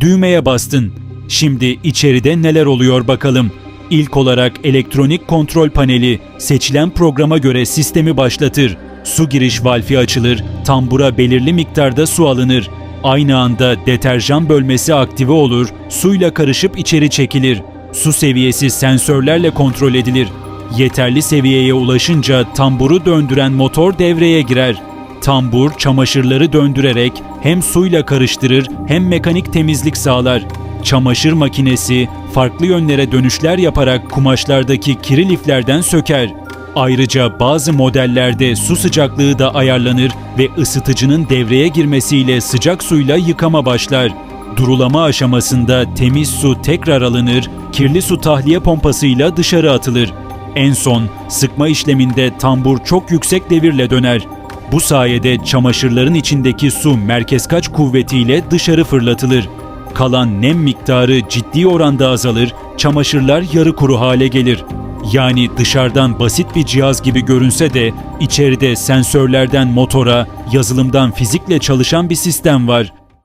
Düğmeye bastın. Şimdi içeride neler oluyor bakalım. İlk olarak elektronik kontrol paneli seçilen programa göre sistemi başlatır. Su giriş valfi açılır, tambura belirli miktarda su alınır. Aynı anda deterjan bölmesi aktive olur, suyla karışıp içeri çekilir. Su seviyesi sensörlerle kontrol edilir. Yeterli seviyeye ulaşınca tamburu döndüren motor devreye girer. Tambur çamaşırları döndürerek hem suyla karıştırır hem mekanik temizlik sağlar. Çamaşır makinesi farklı yönlere dönüşler yaparak kumaşlardaki kiri liflerden söker. Ayrıca bazı modellerde su sıcaklığı da ayarlanır ve ısıtıcının devreye girmesiyle sıcak suyla yıkama başlar. Durulama aşamasında temiz su tekrar alınır, kirli su tahliye pompasıyla dışarı atılır. En son sıkma işleminde tambur çok yüksek devirle döner. Bu sayede çamaşırların içindeki su merkez kaç kuvvetiyle dışarı fırlatılır. Kalan nem miktarı ciddi oranda azalır, çamaşırlar yarı kuru hale gelir. Yani dışarıdan basit bir cihaz gibi görünse de içeride sensörlerden motora, yazılımdan fizikle çalışan bir sistem var.